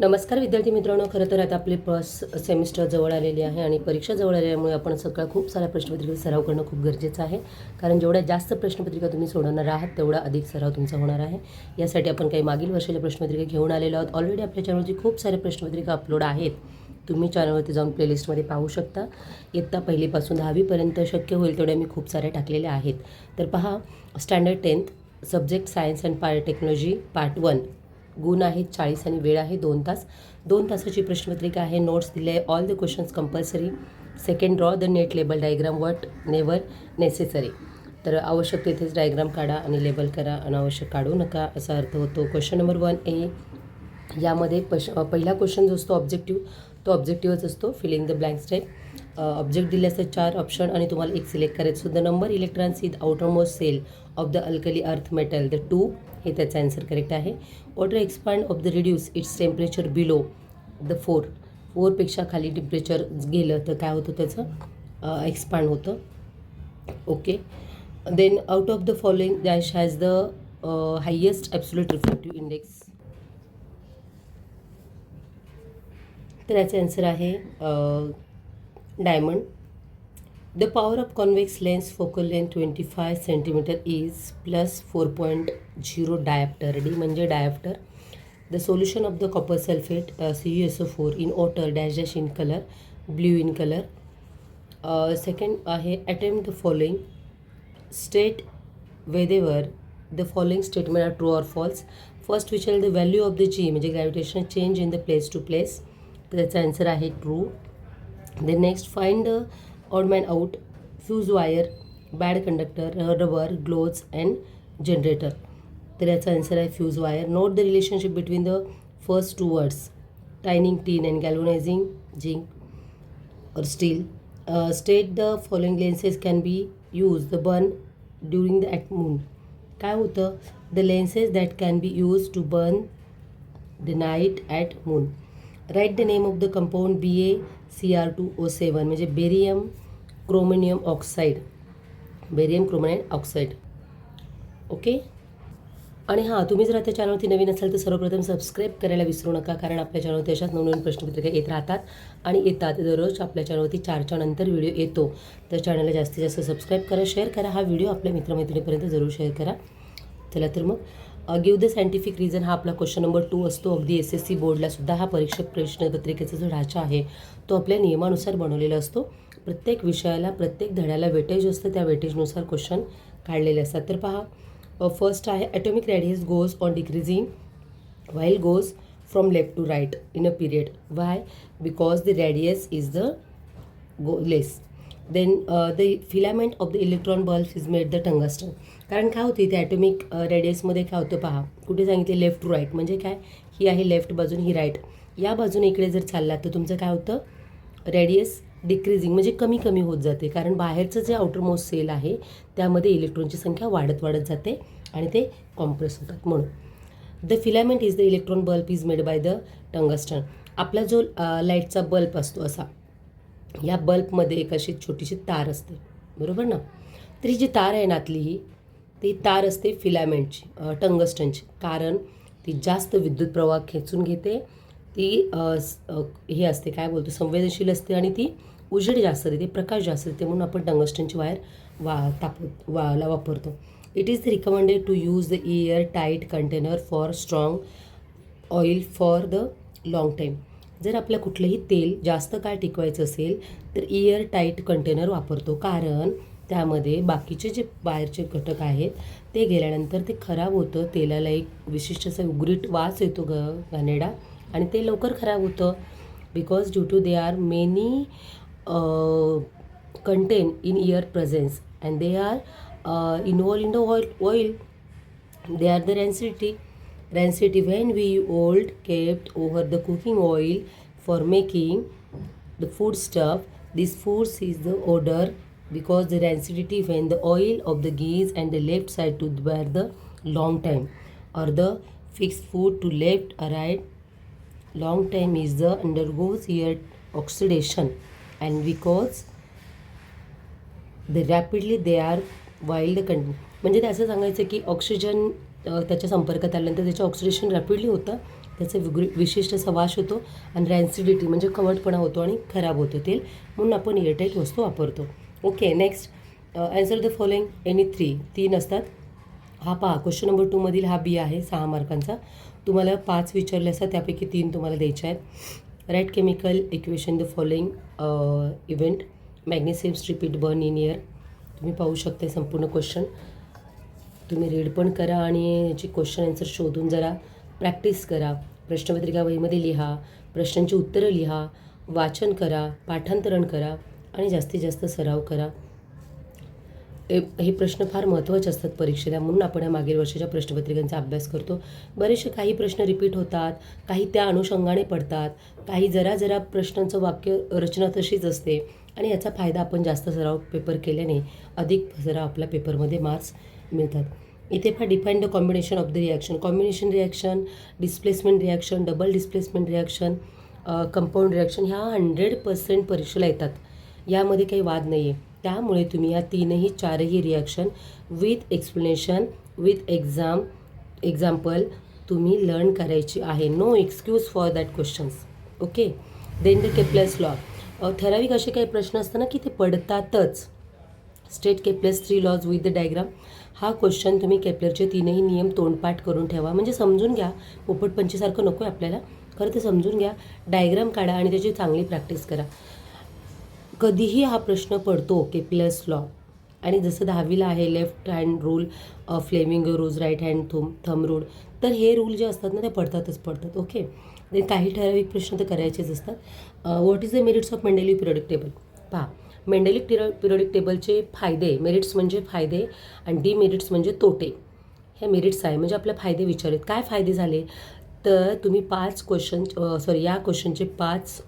नमस्कार विद्यार्थी मित्रांनो खरं तर आता आपले फर्स्ट सेमिस्टर जवळ आलेली आहे आणि परीक्षा जवळ आल्यामुळे आपण सगळं खूप साऱ्या प्रश्नपत्रिकेचा सराव करणं खूप गरजेचं आहे. कारण जेवढ्या जास्त प्रश्नपत्रिका तुम्ही सोडवणार आहात तेवढा अधिक सराव तुमचा होणार आहे. यासाठी आपण काही मागील वर्षाच्या प्रश्नपत्रिका घेऊन आलेलो आहोत. ऑलरेडी आपल्या चॅनलची खूप साऱ्या प्रश्नपत्रिका अपलोड आहेत. तुम्ही चॅनलवरती जाऊन प्लेलिस्टमध्ये पाहू शकता. इयत्ता पहिलीपासून दहावीपर्यंत शक्य होईल तेवढ्या मी खूप साऱ्या टाकलेल्या आहेत. तर पहा standard tenth subject science and technology part one गुण आहेत चाळीस आणि वेळ आहे दोन तास. दोन तासाची प्रश्नपत्रिका आहे. नोट्स दिले आहे all the questions compulsory second draw the neat label diagram what never necessary तर आवश्यक तेथेच डायग्राम काढा आणि लेबल करा. अनावश्यक काढू नका असा अर्थ होतो. क्वेश्चन नंबर वन ए यामध्ये पश पहिला क्वेश्चन जो असतो ऑब्जेक्टिव्ह तो ऑब्जेक्टिव्हच असतो. Filling the blank step object दिले असतात चार ऑप्शन आणि तुम्हाला एक सिलेक्ट करायचं. So the number electrons in outermost shell of the alkali earth metal the two हे त्याचं आन्सर करेक्ट आहे. Water expand of the reduce its temperature below the four फोरपेक्षा खाली टेम्परेचर गेलं तर काय होतं त्याचं? एक्सपांड होतं. Okay then out of the following dash has the highest absolute reflective index तर याचं आन्सर आहे diamond. The power of convex lens focal length twenty five centimetre is plus four point zero dioptre D म्हणजे dioptre the solution of the copper sulphate C U S O four in water dash dash in colour blue in colour second आहे attempt the following state whether the following statement are true or false first विचार the value of the G म्हणजे gravitation change in the place to place तर त्याचा answer आहे true then next find the odd man out fuse wire bad conductor rubber gloves and generator तर याचा answer आहे fuse wire note the relationship between the first two words tinning tin and galvanising zinc और steel state the following lenses can be use the burn during the at moon काय होतं the lenses that can be use to burn the night at moon write the name of the compound B A C R two O seven म्हणजे barium chromium oxide barium chromium oxide okay आणि हां तुम्ही जर आता चॅनलवरती नवीन असाल तर सर्वप्रथम सबस्क्राईब करायला विसरू नका कारण आपल्या चॅनलवरती अशाच नवनवीन प्रश्नपत्रिका येत राहतात आणि येतात. दररोज आपल्या चॅनलवरती चारच्या नंतर व्हिडिओ येतो. तर चॅनलला जास्तीत जास्त सबस्क्राईब करा शेअर करा हा व्हिडिओ आपल्या मित्रमैत्रिणीपर्यंत जरूर शेअर करा. चला तर मग गिव द सायंटिफिक रिझन हा आपला क्वेश्चन नंबर टू असतो. अगदी एस एस सी बोर्डला सुद्धा हा परीक्षा प्रश्नपत्रिकेचा जो ढाचा आहे तो आपल्या नियमानुसार बनवलेला असतो. प्रत्येक विषयाला प्रत्येक धड्याला वेटेज असतं. त्या वेटेजनुसार क्वेश्चन काढलेले असतात. तर पहा फर्स्ट आहे atomic radius goes on decreasing while goes from left to right in a period why because the radius is the go less than the filament of the electron bulb is made the tungsten कारण काय होते इथे atomic रेडियसमध्ये uh, काय होतं पहा कुठे सांगितले left to right म्हणजे काय? ही आहे लेफ्ट बाजून ही राईट या बाजूने इकडे जर चालला तर तुमचं काय होतं? रेडियस डिक्रीजिंग म्हणजे कमी कमी होत जाते. कारण बाहेरचं जे आउटर मोस्ट सेल आहे त्यामध्ये इलेक्ट्रॉनची संख्या वाढत वाढत जाते आणि ते कॉम्प्रेस होतात. म्हणून the filament is the electron bulb is made by the tungsten आपला जो uh, लाईटचा बल्ब असतो असा या बल्बमध्ये एक अशी छोटीशी तार असते. बरोबर ना? तर ही जी तार आहे नातली ही ती तार असते फिलामेंटची टंगस्टनची. कारण ती जास्त विद्युत प्रवाह खेचून घेते ती हे असते काय बोलतो संवेदनशील असते आणि ती उजेड जास्त देते प्रकाश जास्त देते म्हणून आपण टंगस्टनची वायर वा ताप वाला वापरतो. It is recommended to use the airtight container for strong oil for the long time जर आपलं कुठलंही तेल जास्त काळ टिकवायचं असेल तर इयर टाईट कंटेनर वापरतो. कारण त्यामध्ये बाकीचे जे बाहेरचे घटक आहेत ते गेल्यानंतर ते खराब होतं. तेलाला एक विशिष्ट असा उग्रीट वास येतो ग घाणेरडा. आणि ते लवकर खराब होतं. Because due to they are many contain in air presence and they are involve in the oil oil they are the rancidity rancidity. Rancidity when we old kept over the cooking oil for making the food stuff. This food is the odor because the rancidity when the oil of the geese and the left side to bear the long time or the fixed food to left or right long time is the undergoes here oxidation and because they rapidly they are wild कंट म्हणजे ते असं सांगायचं की oxygen अ, त्याच्या संपर्कात आल्यानंतर त्याचं ऑक्सिडेशन रॅपिडली होतं. त्याचा विगु- विशिष्ट असा होतो आणि रॅन्सिडिटी म्हणजे कवटपणा होतो आणि खराब होतो तेल. म्हणून आपण एअरटाईट वस्तू वापरतो. Okay next answer the following any three तीन असतात. हा पहा क्वेश्चन नंबर टूमधील हा बी आहे सहा मार्कांचा. तुम्हाला पाच विचारले असतात त्यापैकी तीन तुम्हाला द्यायचे आहेत. Write chemical equation the following event magnesium strip it burn in air तुम्ही पाहू शकता संपूर्ण क्वेश्चन तुम्ही रीड पण करा आणि याची क्वेश्चन आन्सर शोधून जरा प्रॅक्टिस करा. प्रश्नपत्रिका वहीमध्ये लिहा प्रश्नांची उत्तरं लिहा वाचन करा पाठांतरण करा आणि जास्तीत जास्त सराव करा. हे हे प्रश्न फार महत्त्वाचे असतात परीक्षेला म्हणून आपण या मागील वर्षाच्या प्रश्नपत्रिकांचा अभ्यास करतो. बरेचसे काही प्रश्न रिपीट होतात काही त्या अनुषंगाने पडतात काही जरा जरा प्रश्नांचं वाक्य रचना तशीच असते आणि याचा फायदा आपण जास्त सराव पेपर केल्याने अधिक सराव आपल्या पेपरमध्ये मार्क्स मिळतात. इथे पहा define the combination of the reaction combination reaction displacement reaction double displacement reaction compound reaction ह्या हंड्रेड पर्सेंट परीक्षेला येतात. यामध्ये काही वाद नाही आहे त्यामुळे तुम्ही या तीनही चारही reaction with explanation with exam example तुम्ही लर्न करायची आहे. No excuse for that questions okay then the Kepler's law ठराविक असे काही प्रश्न असताना की ते पडतातच. State Kepler's three laws with the diagram हा क्वेश्चन तुम्ही केपलरचे तीनही नियम तोंडपाठ करून ठेवा. म्हणजे समजून घ्या. पोपटपंचीसारखं नको आहे आपल्याला. खरं ते समजून घ्या. डायग्राम काढा आणि त्याची चांगली प्रॅक्टिस करा. कधीही हा प्रश्न पडतो केप्लस लॉ आणि जसं दहावीला आहे left hand rule Fleming rules right hand thumb thumb rule तर हे रूल जे असतात ना ते पडतातच पडतात ओके ते काही ठराविक प्रश्न तर करायचेच असतात. What is the merits of Mendeleev periodic table पहा. मेंडेलिक टिर पिरियडिक टेबलचे फायदे मेरिट्स म्हणजे फायदे आणि डिमेरिट्स म्हणजे तोटे. हे मेरिट्स आहे म्हणजे आपले फायदे विचारलेत. काय फायदे झाले? तर तुम्ही पाच क्वेश्चन सॉरी या क्वेश्चनचे पाच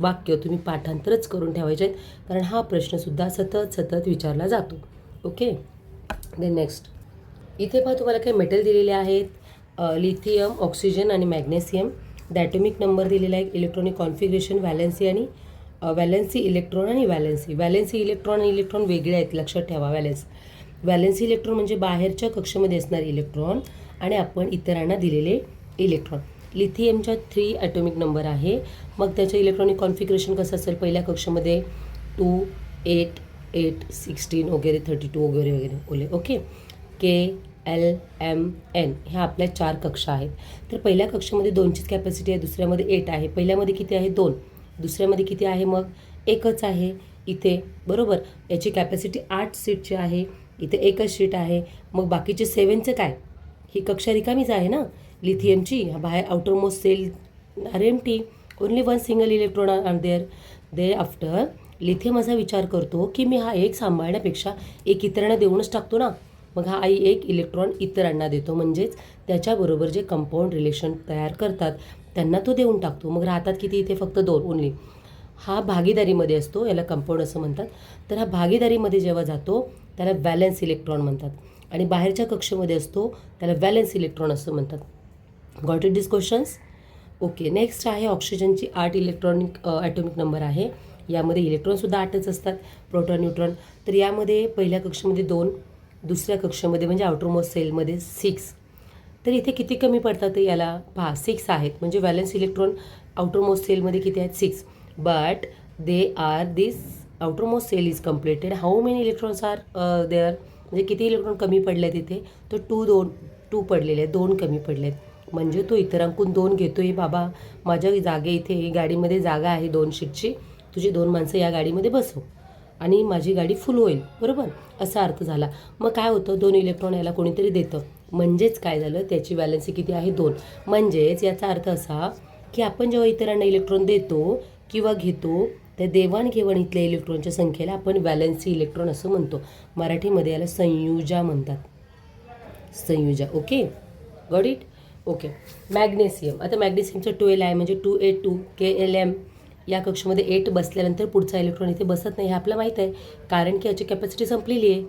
वाक्य तुम्ही पाठांतरच करून ठेवायचे आहेत. कारण हा प्रश्नसुद्धा सतत सतत विचारला जातो. ओके? देन नेक्स्ट इथे पहा तुम्हाला काही मेटल दिलेले आहेत. लिथियम ऑक्सिजन आणि मॅग्नेशियम डॅटोमिक नंबर दिलेला आहे. इलेक्ट्रॉनिक कॉन्फिग्रेशन व्हॅलेन्सी आणि व्हॅलेन्सी इलेक्ट्रॉन आणि व्हॅलेन्सी. व्हॅलेन्सी इलेक्ट्रॉन आणि इलेक्ट्रॉन वेगळे आहेत लक्षात ठेवा व्हॅलेन्स. व्हॅलेन्सी इलेक्ट्रॉन म्हणजे बाहेरच्या कक्षेमध्ये असणारे इलेक्ट्रॉन आणि आपण इतरांना दिलेले इलेक्ट्रॉन. लिथियमच्या थ्री ॲटॉमिक नंबर आहे. मग त्याचं इलेक्ट्रॉनिक कॉन्फिग्रेशन कसं असेल? पहिल्या कक्षामध्ये टू एट एट सिक्स्टीन वगैरे थर्टी टू वगैरे वगैरे ओले okay? K L M N ह्या आपल्या चार कक्षा आहेत. तर पहिल्या कक्षामध्ये दोनचीच कॅपॅसिटी आहे दुसऱ्यामध्ये एट आहे. पहिल्यामध्ये किती आहे? दोन. दुसऱ्यामध्ये किती आहे मग? एकच आहे. इथे बरोबर? याची कॅपॅसिटी आठ सीटची आहे. इथे एकच सीट आहे. मग बाकीचे सेवनचं काय? ही कक्षा रिकामीच आहे ना? लिथियमची बाहेर outermost shell are empty only one single electron are there they after lithium असा विचार करतो की मी हा एक सांभाळण्यापेक्षा एक इतरांना देऊनच टाकतो ना? मग हा आई एक इलेक्ट्रॉन इतरांना देतो. म्हणजेच त्याच्याबरोबर जे कंपाऊंड रिलेशन तयार करतात त्यांना तो देऊन टाकतो. मग राहतात किती इथे फक्त दोन ओनली हा भागीदारीमध्ये असतो याला कंपाऊंड असं म्हणतात. तर हा भागीदारीमध्ये जेव्हा जातो त्याला बॅलन्स इलेक्ट्रॉन म्हणतात. आणि बाहेरच्या कक्षेमध्ये असतो त्याला बॅलन्स इलेक्ट्रॉन असं म्हणतात. Got it this questions okay next आहे ऑक्सिजनची आठ इलेक्ट्रॉनिक ॲटॉमिक नंबर आहे. यामध्ये इलेक्ट्रॉनसुद्धा आठच असतात प्रोटॉन न्यूट्रॉन तर यामध्ये पहिल्या कक्षेमध्ये दोन दुसऱ्या कक्षेमध्ये म्हणजे आउटरमोस्ट सेलमध्ये सिक्स तर इथे किती कमी पडतात याला पहा सिक्स आहेत. म्हणजे व्हॅलेन्स इलेक्ट्रॉन आउटरमोस्ट सेलमध्ये किती आहेत? Six but they are this outermost shell is completed how many electrons are there म्हणजे किती इलेक्ट्रॉन कमी पडले आहेत इथे? तर टू दोन टू पडलेले आहेत. दोन कमी पडले आहेत म्हणजे तो इतरांकून दोन घेतो आहे बाबा माझ्या जागे इथे गाडीमध्ये जागा आहे दोन शीटची तुझी दोन माणसं या गाडीमध्ये बसव. आणि माझी गाडी फुल होईल. बरोबर? असा अर्थ झाला. मग काय होतं? दोन इलेक्ट्रॉन याला कोणीतरी देतं. म्हणजेच काय झालं? त्याची बॅलन्सी किती आहे? दोन. म्हणजेच याचा अर्थ असा की आपण जेव्हा इतरांना इलेक्ट्रॉन देतो किंवा घेतो त्या देवाणघेवाण इथल्या इलेक्ट्रॉनच्या संख्येला आपण व्हॅलन्सी इलेक्ट्रॉन असं म्हणतो. मराठीमध्ये याला संयुजा म्हणतात. संयुजा. Okay? Got it okay. Magnesium आता मॅग्नेशियमचं एल आहे म्हणजे two eight two K L M या कक्षामध्ये एट बसल्यानंतर पुढचा इलेक्ट्रॉन इथे बसत नाही हे आपलं माहीत आहे. कारण की याची कॅपॅसिटी संपलेली आहे.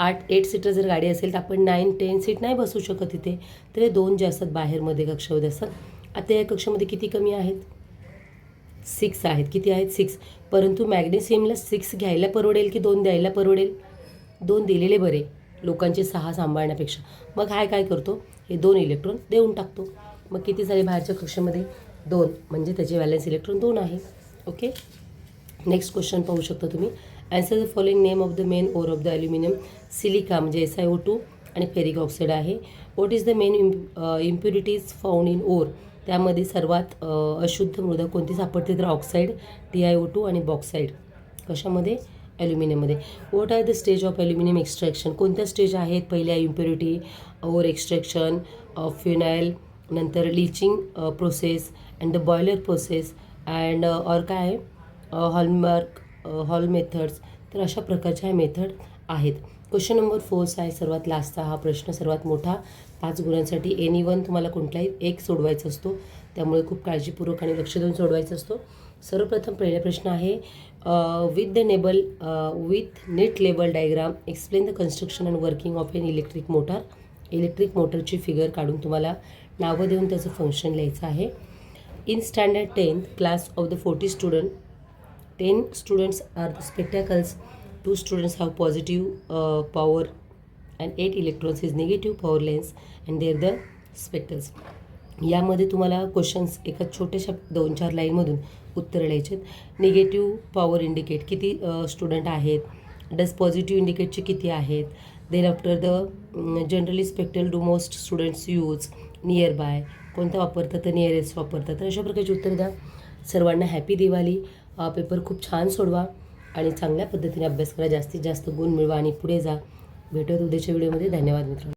आठ एट सीटर जर गाडी असेल तर आपण नाईन टेन सीट नाही बसू शकत इथे. तर हे दोन जे असतात बाहेरमध्ये कक्षामध्ये असतात. आता या कक्षामध्ये किती कमी आहेत? सिक्स आहेत. किती आहेत? सिक्स परंतु मॅग्नेशियमला सिक्स घ्यायला परवडेल की दोन द्यायला परवडेल? दोन दिलेले बरे लोकांचे सहा सांभाळण्यापेक्षा. मग हाय काय करतो? हे दोन इलेक्ट्रॉन देऊन टाकतो. मग किती झाले बाहेरच्या कक्षामध्ये? दोन. म्हणजे त्याचे व्हॅलेन्स इलेक्ट्रॉन दोन आहे. ओके नेक्स्ट क्वेश्चन पाहू शकता तुम्ही. Answer the following name of the main ore of the aluminium silica म्हणजे एस आय ओ टू आणि फेरिक ऑक्साईड आहे. What is the main impurities found in ore त्यामध्ये सर्वात अशुद्ध मृदा कोणती? सापडते तर oxide T I O two आणि बॉक्साईड कशामध्ये? ॲल्युमिनियममध्ये what are the stage of aluminium extraction कोणत्या स्टेज आहेत? पहिल्या इम्प्युरिटी ओर एक्स्ट्रॅक्शन फिनाईल नंतर leaching process and the boiler process and और काय आहे? हॉलमार्क हॉल मेथड्स तर अशा प्रकारच्या ह्या मेथड आहेत. क्वेश्चन नंबर फोर्स आहे सर्वात लास्टचा हा प्रश्न सर्वात मोठा. पाच गुणांसाठी एनी वन तुम्हाला कुठलाही एक सोडवायचा असतो. त्यामुळे खूप काळजीपूर्वक आणि लक्ष देऊन सोडवायचा असतो. सर्वप्रथम पहिला प्रश्न आहे with the label with neat label diagram explain the construction and working of an electric motor electric मोटरची फिगर काढून तुम्हाला नावं देऊन त्याचं फंक्शन लिहायचं आहे. In standard tenth class of the forty student 10 students are the spectacles. 2 students have positive uh, power and 8 electrons is negative power lens and they're the spectacles. यामध्ये तुम्हाला क्वेश्चन्स एका छोट्याशा दोन चार लाईनमधून उत्तरं लिहायचे आहेत. निगेटिव्ह पॉवर इंडिकेट किती uh, स्टुडंट आहेत? डस पॉझिटिव्ह इंडिकेटचे किती आहेत? Then after the generally spectacle do most students use near by कोणतं वापरतात तर नियरेस्ट वापरतात? तर अशा प्रकारची उत्तरं द्या. सर्वांना हॅपी दिवाळी. हा पेपर खूप छान सोडवा आणि चांगल्या पद्धतीने अभ्यास करा. जास्तीत जास्त गुण मिळवा आणि पुढे जा. भेटत उद्याच्या व्हिडिओमध्ये. धन्यवाद मित्रांनो.